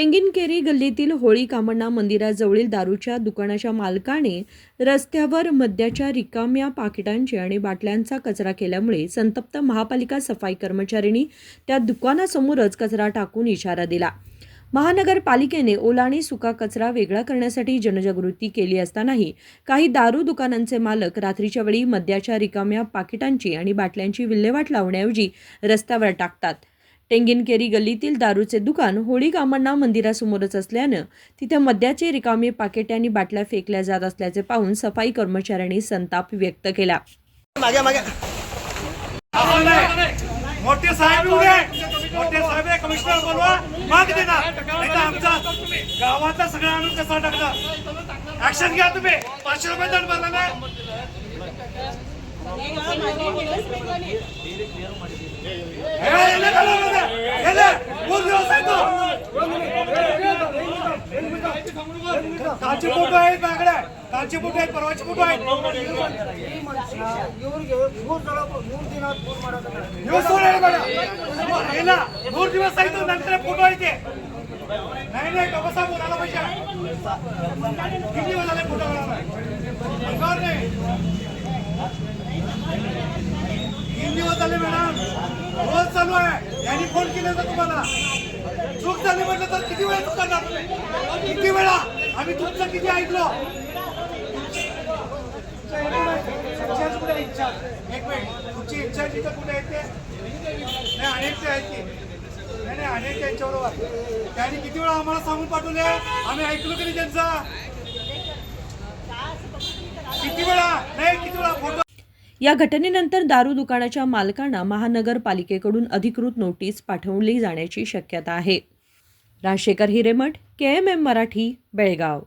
टेंगिनकेरी गल्लीतील होळी कामण्णा मंदिराजवळील दारूच्या दुकानाच्या मालकाने रस्त्यावर मद्याच्या रिकाम्या पाकिटांची आणि बाटल्यांचा कचरा केल्यामुळे संतप्त महापालिका सफाई कर्मचाऱ्यांनी त्या दुकानासमोरच कचरा टाकून इशारा दिला. महानगरपालिकेने ओला आणि सुका कचरा वेगळा करण्यासाठी जनजागृती केली असतानाही काही दारू दुकानांचे मालक रात्रीच्या वेळी मद्याच्या रिकाम्या पाकिटांची आणि बाटल्यांची विल्हेवाट लावण्याऐवजी रस्त्यावर टाकतात. टेंगिनकेरी गल्लीतील दारूचे दुकान होळी कामण्णा मंदिरासमोरच असल्यानं तिथे मद्याचे रिकामे पाकिटे आणि बाटल्या फेकल्या जात असल्याचे पाहून सफाई कर्मचाऱ्यांनी संताप व्यक्त केला. मागे मागे. मोठे साहेब मोठे साहेब कमिशनर बोलवा माग देणार. नाही तर आमचा गावातला सगळा आणून कसा टाकणार? ऍक्शन घ्या तुम्ही. पाचशे रुपये दंड भरला नाही हे, याला घालवा मध्ये. याला. मूळ दिवस आहे तो. कालचे फोटो आहेत माझ्याकडे कालचे फोटो आहेत परवाचे फोटो आहेत दिवस सोडायला बघा. हे ना, नूर दिवस आहे तो नंतर फोटो आहे ते नाही नाही का बसा बोलायला पाहिजे चालू आहे. यांनी फोन केला तर तुम्हाला. चूक झाली म्हटलं तर किती वेळा चूक किती वेळा? आम्ही तुमचं किती ऐकलो? कुठे आहे, एक मिनिट. तुमची इन्चार्ज इथं कुठे आहेत नाही अनेक ते आहेत की. नाही नाही अनेक त्यांच्याबरोबर त्यांनी किती वेळा आम्हाला सांगून पाठवले? आम्ही ऐकलो की नाही त्यांचा? या घटनेनंतर दारू दुकानाच्या मालकांना महानगरपालिकेकडून अधिकृत नोटीस पाठवली जाण्याची शक्यता आहे. Rajshekhar Hiremath K M M Marathi Belgaum.